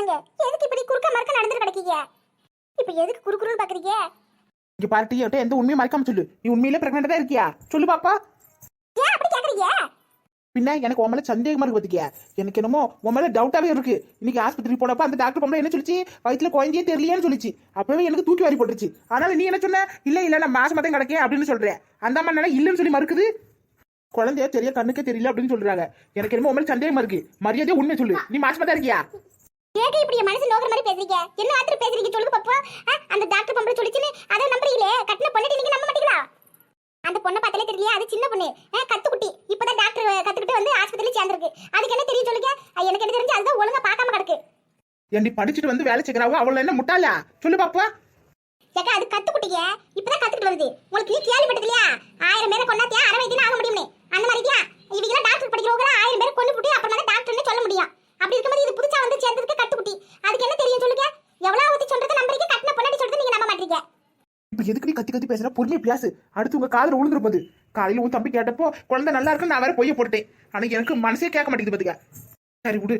இருக்கானுங்க எதுக்கு இப்படி குறுக்க மறுக்க நடந்துட்டு கிடக்கீங்க? இப்ப எதுக்கு குறுக்குறுன்னு பாக்குறீங்க? இங்க பார்ட்டி என்கிட்ட எந்த உண்மையும் மறைக்காம சொல்லு. நீ உண்மையிலே பிரெக்னெண்டா இருக்கியா? சொல்லு பாப்பா. ஏன் அப்படி கேக்குறீங்க? பின்ன எனக்கு உன் மேல சந்தேகமா இருக்கு பாத்திக்கியா எனக்கு என்னமோ உன் மேல டவுட்டாவே இருக்கு. இன்னைக்கு ஆஸ்பத்திரி போனப்ப அந்த டாக்டர் பொம்பளை என்ன சொல்லிச்சு? வயித்துல குழந்தையே தெரியலையேன்னு சொல்லிச்சு. அப்பவே எனக்கு தூக்கி வாரி போட்டுருச்சு. அதனால நீ என்ன சொன்ன? இல்ல இல்ல நான் மாசமா தான் கிடக்கேன் அப்படின்னு சொல்றேன். அந்த அம்மா என்ன இல்லைன்னு சொல்லி மறுக்குது. குழந்தைய தெரிய கண்ணுக்கே தெரியல அப்படின்னு சொல்றாங்க. எனக்கு என்னமோ உன் மேல சந்தேகமா இருக்கு. மரியாதையா உண்மை சொல்லு. நீ மாசமா தான் இருக்கியா? ஏங்க இப்படி மனசு நோக்கிற மாதிரி பேசுறீங்க? என்ன ஆத்திர பேசுறீங்க? சொல்லுங்க பாப்பா. ஆ, அந்த டாக்டர் பொம்பளை சொல்லிச்சுன்னு அதை நம்புறீங்களே? கட்டின பொண்ணு நீங்க நம்ப மாட்டீங்களா? அந்த பொண்ணை பார்த்தாலே தெரியலையா அது சின்ன பொண்ணு. கத்துக்குட்டி. இப்பதான் டாக்டர் கத்துக்கிட்டு வந்து ஆஸ்பத்திரியில சேர்ந்திருக்கு. அதுக்கு என்ன தெரியும் சொல்லுங்க? எனக்கு என்ன தெரிஞ்சு அதுதான் ஒழுங்கா பார்க்காம கிடக்கு. ஏண்டி படிச்சுட்டு வந்து வேலை செய்கிறாவோ அவள என்ன முட்டாளா? சொல்லு பாப்பா. ஏக்கா அது கத்துக்குட்டிங்க. இப்பதான் கத்துக்கிட்டு வருது. உங்களுக்கு நீ கேள்விப்பட்டது இல்லையா ஆயிரம் பேரை கொண்டாத்தியா? அரை வயதுல ஆக முடியும்னு. அந்த மாதிரியா? இவங்க டாக்டர் படிக்கிறவங்க ஆயிரம் பேர் கொண்டு போட்டு அப்புறம் தான் டாக்டர்னு சொல்ல முடியும் அப்படி இருக்கும்போது இது புதுசா வந்து சேர்ந்ததுக்கு கத்துக்குட்டி அதுக்கு என்ன தெரியும் சொல்லுங்க எவ்வளவு ஊத்தி சொல்றது நம்புறீங்க கட்டின பொண்ணாடி சொல்றது நீங்க நம்ப மாட்டீங்க இப்ப எதுக்கு நீ கத்தி கத்தி பேசுற? பொறுமையா பேசு. அடுத்து உங்க காதுல விழுந்துரு போகுது காலையில உன் தம்பி கேட்டப்போ குழந்தை நல்லா இருக்குன்னு நான் வேற பொய்ய போட்டேன் ஆனா எனக்கு மனசே கேட்க மாட்டேங்குது பாத்துக்க. சரி விடு.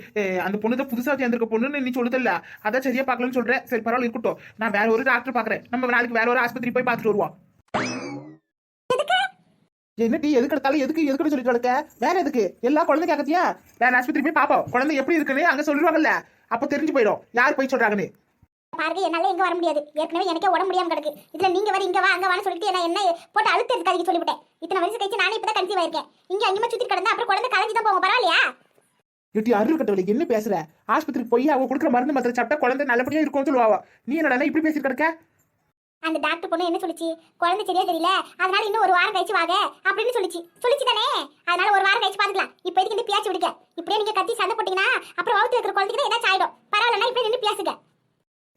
அந்த பொண்ணு தான் புதுசா சேர்ந்திருக்க பொண்ணுன்னு நீ சொல்லுதல்ல. அதான் சரியா பார்க்கலன்னு சொல்றேன் சரி பரவாயில்ல இருக்கட்டும். நான் வேற ஒரு டாக்டர் பாக்குறேன். நம்ம நாளைக்கு வேற ஒரு ஆஸ்பத்திரி போய் பார்த்துட்டு வருவோம். என்னடி எதுக்கு எடுத்தாலும் எதுக்கு எதுக்குன்னு சொல்லிட்டு கிடக்க வேற எதுக்கு? எல்லா குழந்தை கேட்கத்தியா வேற ஆஸ்பத்திரி போய் பாப்போம் குழந்தை எப்படி இருக்குன்னு அங்க சொல்லுவாங்கல்ல அப்ப தெரிஞ்சு போயிடும். யார் போய் சொல்றாங்கன்னு. பாருங்க என்னால எங்க வர முடியாது. ஏற்கனவே எனக்கே உடம்பு முடியாம கிடக்கு. இதுல நீங்க வர இங்க வா அங்க வான்னு சொல்லிட்டு என்ன என்ன போட்டு அழுத்து இருக்காதீங்க சொல்லிவிட்டேன். இத்தனை வருஷம் கழிச்சு நானே இப்பதான் கன்சீவ் ஆயிருக்கேன். இங்க அங்கேயுமா சுத்தி கிடந்தா அப்புறம் குழந்தை கலஞ்சி தான் போவோம் பரவாயில்லையா? எட்டி அருள் கட்டவளுக்கு என்ன பேசுற? ஆஸ்பத்திரிக்கு போய் அவங்க கொடுக்குற மருந்து மாத்திரை சாப்பிட்டா குழந்தை நல்லபடியா இருக்கும்னு சொல்லுவாவ. நீ என்னடா இப்படி பேசிட்டு கிடக்க? அந்த டாக்டர் பொண்ணு என்ன சொல்லுச்சு? குழந்தை சரியா தெரியல. அதனால இன்னும் ஒரு வாரம் கழிச்சு வாங்க அப்படின்னு சொல்லிச்சு. சொல்லிச்சு தானே? அதனால ஒரு வாரம் கழிச்சு பாத்துக்கலாம். இப்ப எதுக்கு இந்த பேச்சு விடுங்க இப்படியே நீங்க கத்தி சண்டை போட்டீங்கன்னா அப்புறம் வகுத்து இருக்கிற குழந்தைக்கு ஏதாச்சும்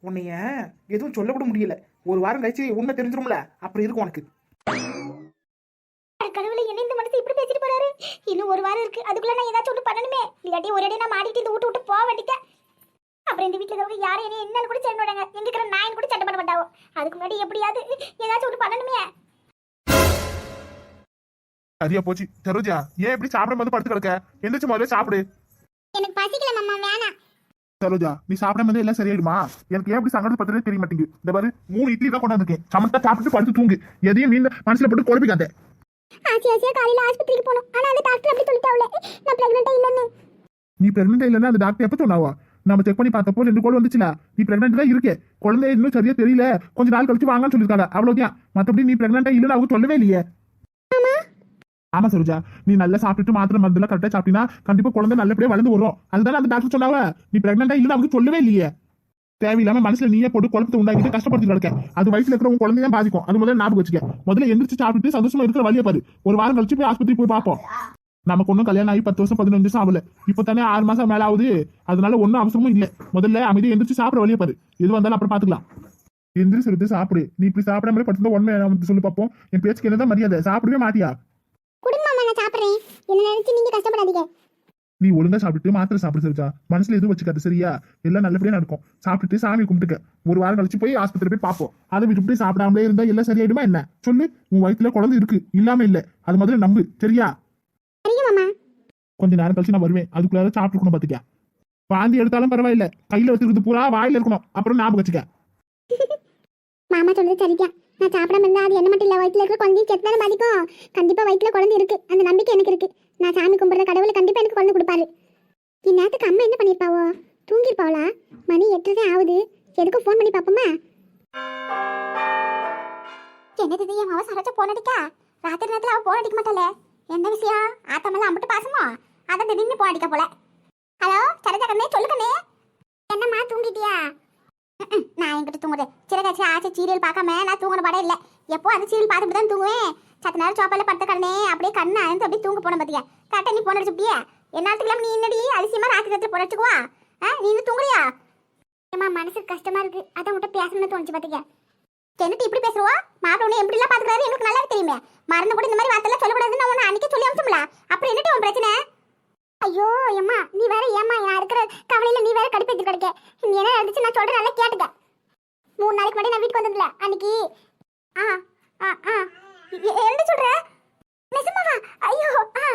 உன்னைய எதுவும் சொல்ல கூட முடியல. ஒரு வாரம் கழிச்சு உண்மை தெரிஞ்சிரும்ல? அப்புறம் இருக்கும் உனக்கு. கடவுளே என்ன இந்த மனசு இப்படி பேசிட்டு போறாரு? இன்னும் ஒரு வாரம் இருக்கு. அதுக்குள்ள நான் ஏதாச்சும் ஒன்று பண்ணணுமே. இல்லாட்டி ஒரு அடி நான் மாடிட்டு இந்த வீட்டு விட்டு போக வேண்டிட்டேன் அப்புறம் இந்த வீட்டுல இருக்கிறவங்க யாரும் என்ன என்னன்னு கூட சண்டை போடாங்க எங்க இருக்கிற நாயன் கூட சண்டை பண்ண மாட்டாவோ? அதுக்கு முன்னாடி எப்படியாவது ஏதாச்சும் ஒன்று பண்ணணுமே. சரியா போச்சு. சரோஜா ஏன் இப்படி சாப்பிடும் போது படுத்து கிடக்க? எந்திரிச்சு முதல்ல சாப்பிடு. எனக்கு பசிக்கல மாமா வேணாம். சரோஜா நீ சாப்பிடும் போது எல்லாம் சரியாயிடுமா? எனக்கு ஏன் இப்படி சங்கடம் பத்திரே தெரிய மாட்டேங்குது. இந்த பாரு மூணு இட்லி தான் கொண்டாந்துருக்கேன் சமத்தா சாப்பிட்டு படுத்து தூங்கு. எதையும் நீ மனசுல போட்டு குழப்பிக்காத. ஆசி ஆசியா காலையில ஆஸ்பத்திரிக்கு போனோம். ஆனா அந்த டாக்டர் அப்படி சொல்லிட்டாவுல. நான் பிரெக்னெண்டா இல்லைன்னு. நீ பிரெக்னெண்டா இல்லைன்னா அந்த டாக்டர் எப்ப சொன்னாவா? நம்ம செக் பண்ணி பார்த்தப்போ ரெண்டு கோல் வந்துச்சுல. நீ பிரெக்னென்ட் தான் இருக்கே. குழந்தை இன்னும் சரியா தெரியல. கொஞ்ச நாள் கழிச்சு வாங்கன்னு சொல்லிருக்காங்க அவ்வளவுதான். மத்தபடி நீ பிரெக்னெண்டா இல்லைன்னு அவங்க சொல்லவே இல்லையே. ஆமா சரோஜா நீ நல்லா சாப்பிட்டுட்டு மாத்திரை மருந்துலாம் கரெக்டா சாப்பிட்டீங்கன்னா கண்டிப்பா குழந்தை நல்லபடியா வளர்ந்து வரும். அதுதான் அந்த டாக்டர் சொன்னாவ நீ பிரெக்னெண்டா இல்ல அவங்க சொல்லவே இல்லையே. தேவையில்லாம மனசுல நீயே போட்டு குழப்பத்தை உண்டாக்கிட்டு கஷ்டப்படுத்தி கிடக்க. அது வயசுல இருக்கிற உன் குழந்தைய பாதிக்கும். அது முதல்ல ஞாபகம் வச்சுக்க. முதல்ல எந்திரிச்சு சாப்பிட்டு சந்தோஷமா இருக்கிற வழியை பாரு. ஒரு வாரம் கழிச்சு போய் ஆஸ்பத்திரி போய் பார்ப்போம். நமக்கு ஒன்றும் கல்யாணம் ஆகி பத்து வருஷம் பதினஞ்சு வருஷம் ஆகல. இப்போ தானே ஆறு மாசம் மேல ஆகுது. அதனால ஒன்றும் அவசரமும் இல்லை. முதல்ல அமைதியை எந்திரிச்சு சாப்பிட வழியை பாரு. எது வந்தாலும் அப்புறம் பாத்துக்கலாம் எந்திரிச்சு சாப்பிடு. நீ இப்படி சாப்பிடாமலே படுத்து உண்மை சொல்லி பார்ப்போம் என் பேச்சுக்கு என்னதான் மரியாதை. சாப்பிடவே மாட்டியா? நான் சாப்பிடுறேன். என்ன நினைச்சு நீங்க கஷ்டப்படாதீங்க. நீ ஒழுங்கா சாப்பிட்டு மாத்திரை சாப்பிடு சரிச்சா மனசுல எதுவும் வச்சுக்காது சரியா? எல்லாம் நல்லபடியா நடக்கும். சாப்பிட்டுட்டு சாமி கும்பிட்டுக்க. ஒரு வாரம் கழிச்சு போய் ஆஸ்பத்திரி போய் பார்ப்போம். அதை விட்டுட்டு சாப்பிடாமலே இருந்தா எல்லாம் சரியாயிடுமா என்ன? சொல்லு. உன் வயித்துல குழந்தை இருக்கு. இல்லாம இல்ல. அது முதல்ல நம்பு. சரியா? கொஞ்ச நேரம் கழிச்சு நான் வருவேன். அதுக்குள்ளார சாப்பிட்டுக்கணும் பாத்துக்க. வாந்தி எடுத்தாலும் பரவாயில்ல. கையில வச்சிருக்கிறது பூரா வாயில இருக்கணும். அப்புறம் ஞாபகம் வச்சுக்க. மாமா சொல்றது சரிதான். நான் சாப்பிடாம இருந்தா அது என்ன மட்டும் இல்ல வயித்துல இருக்கிற குழந்தையும் செத்தாலும் பாதிக்கும். கண்டிப்பா வயிற்றுல குழந்தை இருக்கு. அந்த நம்பிக்கை எனக்கு இருக்கு. நான் சாமி கும்பிட்ற கடவுள் கண்டிப்பா எனக்கு குழந்தை கொடுப்பாரு. இந்நேரத்துக்கு அம்மா என்ன பண்ணிருப்பாவோ? தூங்கிருப்பாவளா மணி எட்டுதான் ஆகுது. எதுக்கும் ஃபோன் பண்ணி பாப்போமா? என்னது இது? என் அவ சரச்ச போன் அடிக்கா? ராத்திரி நேரத்துல அவ போன் அடிக்க மாட்டாளே. என்ன விஷயம்? ஆத்தமெல்லாம் அம்பிட்டு பாசமா? அதான் திடீர்னு போன் அடிக்க போல. ஹலோ சரஜா கண்ணே சொல்லு கண்ணே. என்னம்மா தூங்கிட்டியா? நான் என்கிட்ட தூங்குறது. சிறகாச்சி ஆச்சு சீரியல் பார்க்காம நான் தூங்குற படம் இல்லை. எப்போ அந்த சீரியல் பார்த்துட்டு தான் தூங்குவேன்? சத்த நேரம் சோப்பால படுத்த கடனே அப்படியே கண்ணு அழுந்து அப்படியே தூங்க போன பார்த்தியா கரெக்டாக நீ போன அடிச்சுட்டியா என்னாத்துக்கு நீ என்னடி அதிசயமா ராத்திரி ராத்திரி போனச்சுக்குவா ஆ நீ இன்னும் தூங்குறியா ஏமா மனசு கஷ்டமா இருக்கு. அதான் விட்ட பேசணும்னு தோணுச்சு பார்த்தியா என்னட்டு இப்படி பேசுறவா மாப்பிள்ள உன்னை எப்படிலாம் பார்த்துக்கிறாரு எங்களுக்கு நல்லா தெரியுமே. மறந்து கூட இந்த மாதிரி வார்த்தைலாம் சொல்லக்கூடாதுன்னு நான் உன்னை அன்னைக்கே சொல்லி அமிச்சோம்ல அப்புறம் என்னட்டு உன் பிரச்சனை? ஐயோ எம்மா நீ வேற ஏம்மா நான் இருக்கிற கவலையில நீ வேற கடுப்பேத்தி கிடக்க. நீ என்ன நடந்துச்சு நான் சொல்ற நல்லா கேட்டுக்க. மூணு நாளைக்கு முன்னாடி நான் வீட்டுக்கு வந்ததுல அன்னைக்கு. ஆ ஆ ஆ. என்ன சொல்ற? நிஜமாவா? ஐயோ ஆ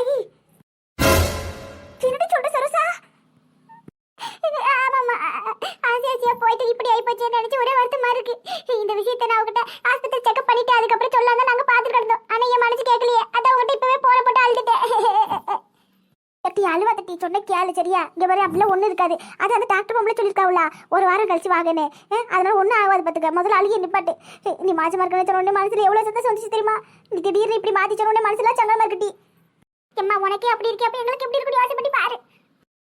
ஐயோ என்னடி சொல்ற சரசா ஆமாமா ஆசை ஆசையா போயிட்டு இப்படி ஆயி போச்சு நினைச்சு ஒரே வருத்தமா இந்த விஷயத்தை நான் அவகிட்ட ஆஸ்பத்திரி செக்அப் பண்ணிட்டு அதுக்கப்புறம் சொல்லாம நாங்க பாத்துட்டு கிடந்தோம். ஆனா என் மனசு கேட்கலையே. சொன்ன கேளு சரியா? இங்க பாரு அப்படிலாம் ஒண்ணு இருக்காது. அது அந்த டாக்டர் பொம்பளை சொல்லியிருக்காவுல. ஒரு வாரம் கழிச்சு வாங்கன்னு. அதனால ஒண்ணு ஆகாது பாத்துக்க. முதல்ல அழுகி நிப்பாட்டு. நீ மாசமா இருக்கணும் சொன்ன உடனே மனசுல எவ்வளவு சந்தோஷம் வந்துச்சு தெரியுமா? நீ திடீர்னு இப்படி மாத்தி சொன்ன உடனே மனசுல சங்கடமா இருக்கட்டி எம்மா உனக்கே அப்படி இருக்கே அப்ப எங்களுக்கு எப்படி இருக்கு யோசனை பண்ணி பாரு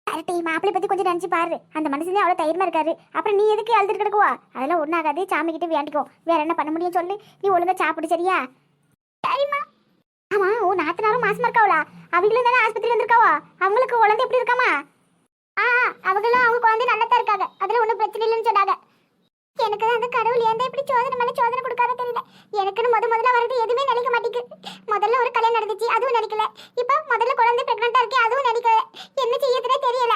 கரெக்ட் மாப்பிளை பத்தி கொஞ்சம் நினைச்சு பாரு. அந்த மனுஷனே அவ்வளவு தைரியமா இருக்காரு. அப்புறம் நீ எதுக்கு அழுதுட்டு கிடக்குவா? அதெல்லாம் ஒண்ணாகாது சாமி கிட்ட வேண்டிக்கோ வேற என்ன பண்ண முடியும் சொல்லு. நீ ஒழுங்கா சாப்பிடு சரியா? சரிம்மா. ஆமா ஓ நாத்தனாரும் மாசமா இருக்காவளா? அவங்களும் தானே ஆஸ்பத்திரி வந்திருக்காவா? அவங்களுக்கு குழந்தை எப்படி இருக்காமா? ஆ அவங்களும் அவங்க குழந்தை நல்லா தான் இருக்காங்க. அதுல ஒன்றும் பிரச்சனை இல்லைன்னு சொன்னாங்க. எனக்கு தான் அந்த கடவுள் ஏன் இப்படி சோதனை மேல சோதனை கொடுக்காத தெரியல. எனக்குன்னு முத முதல்ல வரது எதுவுமே நினைக்க மாட்டேங்குது. முதல்ல ஒரு கல்யாணம் நடந்துச்சு அதுவும் நினைக்கல. இப்போ முதல்ல குழந்தை பிரெக்னண்டா இருக்கே அதுவும் நினைக்கல. என்ன செய்யறதுனே தெரியல.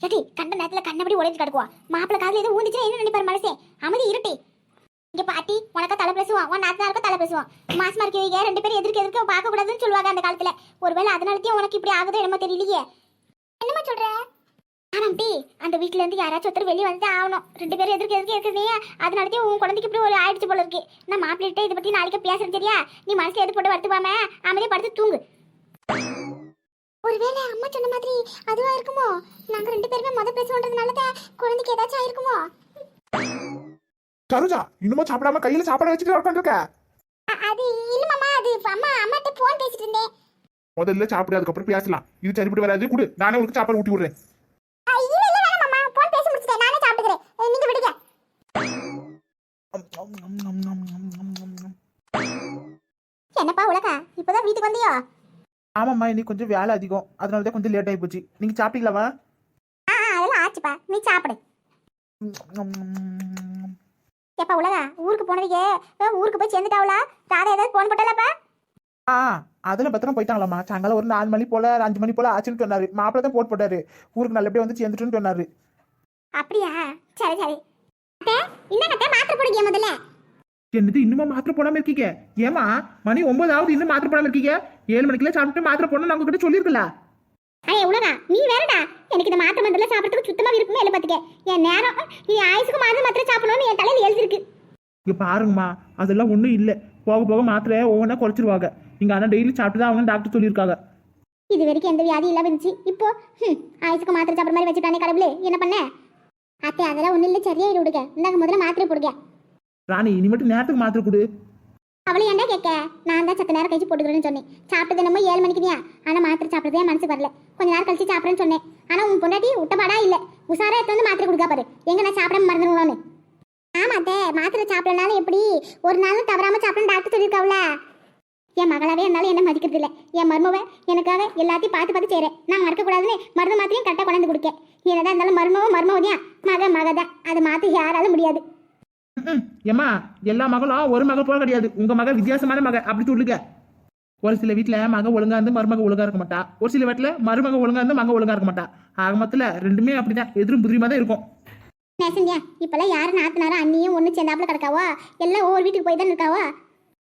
ஏடி கண்ட நேரத்துல கண்ணபடி உழைச்சு கிடக்குவா. மாப்பிள்ள காதுல எதுவும் ஊந்துச்சுன்னா என்ன நினைப்பாரு மனசே? அமைதி இருட்டி. இங்க பாட்டி உனக்கு தலை பேசுவான். உன் நாத்தனாருக்கும் தலை பேசுவான். மாசமா இருக்கீங்க ரெண்டு பேரும் எதிர்க்க எதிர்க்க பார்க்க கூடாதுன்னு சொல்லுவாங்க அந்த காலத்துல. ஒருவேளை அதனாலத்தையும் உனக்கு இப்படி ஆகுதோ என்னமோ தெரியலையே. என்னமா சொல்ற? ஆமாம் டி. அந்த வீட்ல இருந்து யாராச்சும் ஒருத்தர் வெளியே வந்து ஆகணும். ரெண்டு பேரும் எதிர்க்க எதிர்க்க இருக்கிறதே அதனாலத்தையும் உன் குழந்தைக்கு இப்படி ஒரு ஆயிடுச்சு போல இருக்கு. நான் மாப்பிள்ளைகிட்ட இதை பத்தி நாளைக்கு பேசுறேன் சரியா? நீ மனசுல எது போட்டு வருத்துவாம அமைதியா படுத்து தூங்கு. ஒருவேளை அம்மா சொன்ன மாதிரி அதுவா இருக்குமோ? நாங்க ரெண்டு பேருமே மொதல் பேசுவோன்றதுனால தான் குழந்தைக்கு ஏதாச்சும் ஆயிருக்குமோ? சரோஜா இன்னுமா சாப்பிடாம கையில சாப்பாடு வச்சுட்டு உட்காந்துருக்க? அது இல்ல மாமா அது அம்மா அம்மாட்ட போன் பேசிட்டு இருந்தேன். முதல்ல சாப்பிடு அதுக்கப்புறம் பேசலாம். இது சரிப்பட்டு வராது கொடு. நானே உங்களுக்கு சாப்பாடு ஊட்டி விடுறேன். என்னப்பா உலகா? இப்பதான் வீட்டுக்கு வந்தியோ? ஆமாம்மா இன்னைக்கு கொஞ்சம் வேலை அதிகம். அதனால தான் கொஞ்சம் லேட் ஆகி போச்சு. நீங்க சாப்பிட்டீங்களாவா ஆ, அதெல்லாம் ஆச்சுப்பா. நீ சாப்பிடு. எப்பா உலகா ஊருக்கு போனவங்க அ, ஊருக்கு போய் சேர்ந்துட்டாவளா? ராதா ஏதாவது போன் போட்டாலாப்பா? ஆ அதில் பத்திரம் போயிட்டாங்களாம்மா. சாயங்காலம் ஒரு நாலு மணி போல அஞ்சு மணி போல ஆச்சுன்னு சொன்னாரு. மாப்பிள்ளை தான் போட்டு போட்டாரு. ஊருக்கு நல்லபடியாக வந்து சேர்ந்துட்டுன்னு சொன்னாரு. அப்படியா? சரி சரி. அத்தை இன்னும் அத்தை மாத்திரை போடுங்க முதல்ல? என்னது இன்னுமா மாத்திரை போடாம இருக்கீங்க? ஏமா மணி ஒன்பதாவது இன்னும் மாத்திரை போடாம இருக்கீங்க? ஏழு மணிக்கெல்லாம் சாப்பிட்டு மாத்திரை போடணும் நான் உங்ககிட்ட சொல்லியிருக்கல? அடே உலகா நீ வேறடா? எனக்கு இந்த மாத்திரை மருந்துல சாப்பிட்றதுக்கு சுத்தமா விருப்பமே இல்லை பாத்துக்க. என் நேரம் நீ ஆயுசுக்கு மாத்திரை மாத்திரை சாப்பிடணும்னு என் தலையில எழுதிருக்கு இங்க பாருங்கம்மா அதெல்லாம் ஒன்றும் இல்லை. போக போக மாத்திரை ஒவ்வொன்றா குறைச்சிருவாங்க. நீங்க ஆனால் டெய்லி சாப்பிட்டு தான் அவங்க டாக்டர் சொல்லியிருக்காங்க. இது வரைக்கும் எந்த வியாதி இல்லாம இருந்துச்சு. இப்போ ஆயுசுக்கு மாத்திரை சாப்பிட்ற மாதிரி வச்சுட்டானே கடவுளே என்ன பண்ண? அத்தை அதெல்லாம் ஒண்ணும் இல்லை சரியாயிடு விடுங்க. இந்தாங்க முதல்ல மாத்திரை போடுங்க. ராணி இனி மட்டும் நேரத்துக்கு மாத்திரை கொடு. அவளை ஏன்டா கேட்க? நான் தான் சத்த நேரம் கழிச்சு போட்டுக்கிறேன்னு சொன்னேன். சாப்பிட்டது என்னமோ ஏழு மணிக்கு தான் ஆனால் மாத்திரை சாப்பிட்றதே மனசு மனசுக்கு வரல. கொஞ்ச நேரம் கழிச்சு சாப்பிட்றேன்னு சொன்னேன். ஆனால் உன் பொண்டாட்டி விட்டபாடா இல்லை. உசாரா எடுத்து வந்து மாத்திரை கொடுக்கா பாரு. எங்க நான் சாப்பிட மறந்துடுவோன்னு ஆமாத்தே மாத்திரை சாப்பிடலனாலும் எப்படி? ஒரு நாளும் தவறாம சாப்பிடணும் டாக்டர் சொல்லியிருக்காவுல. என் மகளாவே இருந்தாலும் என்ன மதிக்கிறது இல்லை. என் மருமவ எனக்காக எல்லாத்தையும் பார்த்து பார்த்து செய்கிறேன் நான் மறக்கக்கூடாதுன்னு மருந்து மாத்திரையும் கரெக்டாக கொண்டாந்து கொடுக்கேன். என்னதான் இருந்தாலும் மருமவ மருமவதியா? மக மகதான். அதை மாற்ற யாராலும் முடியாது. ம் ஏம்மா எல்லா மகளும் ஒரு மகள் போல கிடையாது. உங்க மக வித்தியாசமான மக. அப்படி சொல்லுங்க ஒரு சில வீட்டில் மக ஒழுங்கா இருந்து மருமக ஒழுங்கா இருக்க மாட்டா. ஒரு சில வீட்டில் மருமக ஒழுங்கா இருந்து மக ஒழுங்கா இருக்க மாட்டா. ஆக மொத்தத்தில் ரெண்டுமே அப்படிதான். எதிரும் புதிரிமா தான் இருக்கும். நேசந்தியா இப்பெல்லாம் யாரும் நாத்தனாரும் அண்ணியும் ஒன்று சேர்ந்தாப்புல கிடக்காவா? எல்லாம் ஒவ்வொரு வீட்டுக்கு போய் தான் இருக்காவா?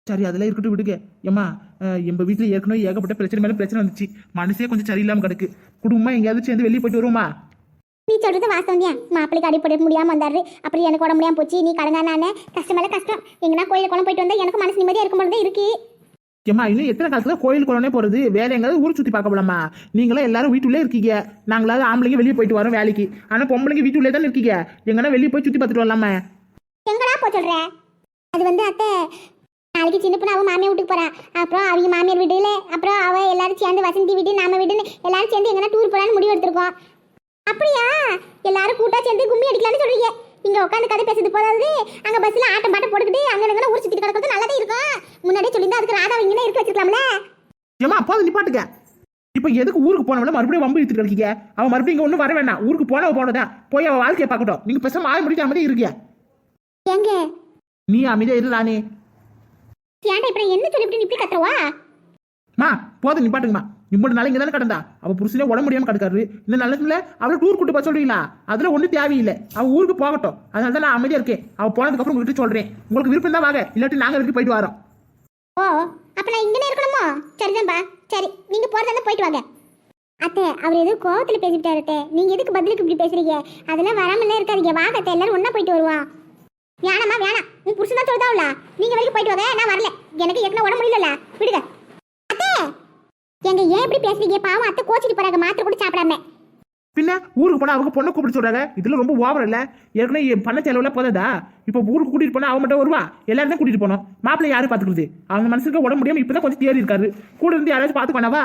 சரி அதெல்லாம் இருக்கட்டும் விடுங்க. ஏம்மா அஹ், எங்க வீட்டில் ஏற்கனவே ஏகப்பட்ட பிரச்சனை மேலே பிரச்சனை வந்துச்சு. மனசே கொஞ்சம் சரியில்லாம கிடக்கு. குடும்பமா எங்கேயாவது சேர்ந்து வெளியே போயிட்டு வருவோமா? நீ சொல்றது வாஸ்தவந்தியா மாப்பிள்ளைக்கு அடிப்படை முடியாம வந்தாரு. அப்படி எனக்கு உடம்பு முடியாம போச்சு. நீ கடனா நானே கஷ்டம் மேல கஷ்டம். எங்கன்னா கோயில குளம் போயிட்டு வந்தா எனக்கு மனசு நிம்மதியா இருக்கும் தான் இருக்கு. ஏம்மா இன்னும் எத்தனை காலத்துல கோயில் குளம்னே போறது? வேலை எங்காவது ஊர் சுத்தி பார்க்க போலாமா? நீங்களும் எல்லாரும் வீட்டுள்ளே இருக்கீங்க. நாங்களாவது ஆம்பளைங்க வெளியே போயிட்டு வரோம் வேலைக்கு. ஆனா பொம்பளைங்க வீட்டுள்ளே தானே இருக்கீங்க. எங்கன்னா வெளியே போய் சுத்தி பார்த்துட்டு வரலாமா. எங்கடா போ சொல்ற? அது வந்து அத்தை நாளைக்கு சின்ன பொண்ணு அவ மாமியார் வீட்டுக்கு போறா. அப்புறம் அவங்க மாமியார் வீடுல அப்புறம் அவ எல்லாரும் சேர்ந்து வசந்தி வீடு நாம வீடுன்னு எல்லாரும் சேர்ந்து எங்கன்னா டூர் போலான்னு முடிவு எடுத்திருக்கோம். எல்லாரும் கூட்டா சேர்ந்து கும்மி அடிக்கலாம்னு சொல்றீங்க. இங்க உட்காந்து கதை பேசுறது போதாது. அங்க பஸ்ல ஆட்டம் பாட்டம் போட்டுக்கிட்டு அங்க இங்க ஊர் சுத்திட்டு கிடக்கிறது நல்லதே இருக்கும். முன்னாடியே சொல்லியிருந்தா அதுக்கு ராதா இங்கே இருக்க வச்சிருக்கலாம்ல. ஏம்மா அப்போ நிப்பாட்டுங்க. இப்போ எதுக்கு ஊருக்கு போனவள மறுபடியும் வம்பு இழுத்துட்டு இருக்கீங்க அவன் மறுபடியும் இங்கே ஒன்றும் வர வேண்டாம். ஊருக்கு போனவ போனதான் போய் அவள் வாழ்க்கையை பார்க்கட்டும். நீங்கள் பேசாம ஆள் முடிக்க அமைதியாக இருக்கியா எங்க நீ அமைதியாக இரு ராணி. ஏன்டா இப்ப என்ன சொல்லிவிட்டு நீ இப்படி கத்துறவா? மா போதும் நிப்பாட்டுங்கம்மா. இம்பது நாள் இங்கே தானே கிடந்தா? அவள் புருஷனே உடம்பு முடியாமல் கிடக்காரு. இந்த நல்லதுல அவளை டூர் கூட்டு போக சொல்றீங்களா? அதில் ஒன்றும் தேவையில்லை. அவள் ஊருக்கு போகட்டும். அதனால தான் நான் அமைதியாக இருக்கேன். அவள் போனதுக்கப்புறம் உங்ககிட்ட சொல்கிறேன் உங்களுக்கு விருப்பம் தான் வாங்க. இல்லாட்டி நாங்கள் இருக்கு போயிட்டு வரோம். ஓ அப்ப நான் இங்கே இருக்கணுமோ? சரிதான்பா. சரி நீங்கள் போகிறதா போயிட்டு வாங்க. அத்தை அவர் எதுவும் கோவத்தில் பேசிட்டாரு அத்தை நீங்கள் எதுக்கு பதிலுக்கு இப்படி பேசுறீங்க? அதெல்லாம் வராமலாம் இருக்காதீங்க. வாங்க அத்தை எல்லாரும் ஒன்றா போயிட்டு வருவோம். வேணாமா வேணாம். உன் புருஷன் தான் சொல்லுதாவுல நீங்கள் வரைக்கும் போயிட்டு வாங்க. நான் வரல. எனக்கு ஏற்கனவே உடம்பு முடியல விடுங்க. எங்க ஏன் இப்படி பேசுறீங்க? பாவம் அத்தை கோச்சிட்டு போறாங்க. மாத்திரை கூட சாப்பிடாம. பின்ன ஊருக்கு போனா அவங்க பொண்ணை கூப்பிட்டு சொல்றாங்க. இதுல ரொம்ப ஓவர் இல்ல. ஏற்கனவே பண்ண செலவுல போதாதா? இப்போ ஊருக்கு கூட்டிட்டு போனா அவன் மட்டும் வருவா எல்லாரும் தான் கூட்டிட்டு போனோம். மாப்பிள்ளை யாரு பாத்துக்கிறது? அவங்க மனசுக்கு உடம்பு முடியாம இப்பதான் கொஞ்சம் தேறி இருக்காரு. கூட இருந்து யாராச்சும் பாத்து பண்ணவா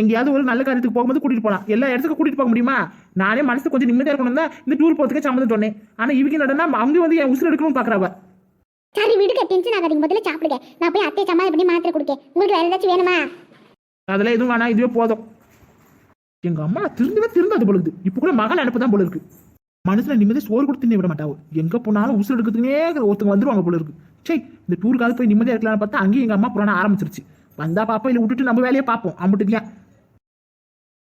எங்கேயாவது ஒரு நல்ல காரியத்துக்கு போகும்போது கூட்டிட்டு போலாம். எல்லா இடத்துக்கும் கூட்டிட்டு போக முடியுமா? நானே மனசு கொஞ்சம் நிம்மதியா இருக்கணும் தான் இந்த டூர் போறதுக்கு சம்மந்தம் சொன்னேன். ஆனா இவங்க நடனா அவங்க வந்து என் உசுறு எடுக்கணும்னு பாக்குறாவ சரி விடுங்க. டென்ஷன் ஆகாதீங்க. முதல்ல சாப்பிடுங்க. நான் போய் அத்தை சமாளம் பண்ணி மாத்திரை கொடுக்கேன். உங்களுக்கு வேற ஏதாச்சும் வேணுமா? அதெல்லாம் எதுவும் வேணாம் இதுவே போதும். எங்க அம்மா திருந்தவே திருந்தாது அது இருக்குது. இப்போ கூட மகன் அனுப்பு தான் போல இருக்கு. மனசுல நிம்மதி சோறு கொடுத்து தின்ன விட மாட்டாவோ எங்க போனாலும் உசுறு எடுக்கிறதுனே ஒருத்தங்க வந்துருவாங்க போல இருக்கு. சே இந்த டூருக்காவது போய் நிம்மதியா இருக்கலாம்னு பார்த்தா அங்கேயும் எங்க அம்மா புராணம் ஆரம்பிச்சிருச்சு. வந்தா பாப்போம் இல்லை விட்டுட்டு நம்ம வேலையை பார்ப்போம். அம்பிட்டு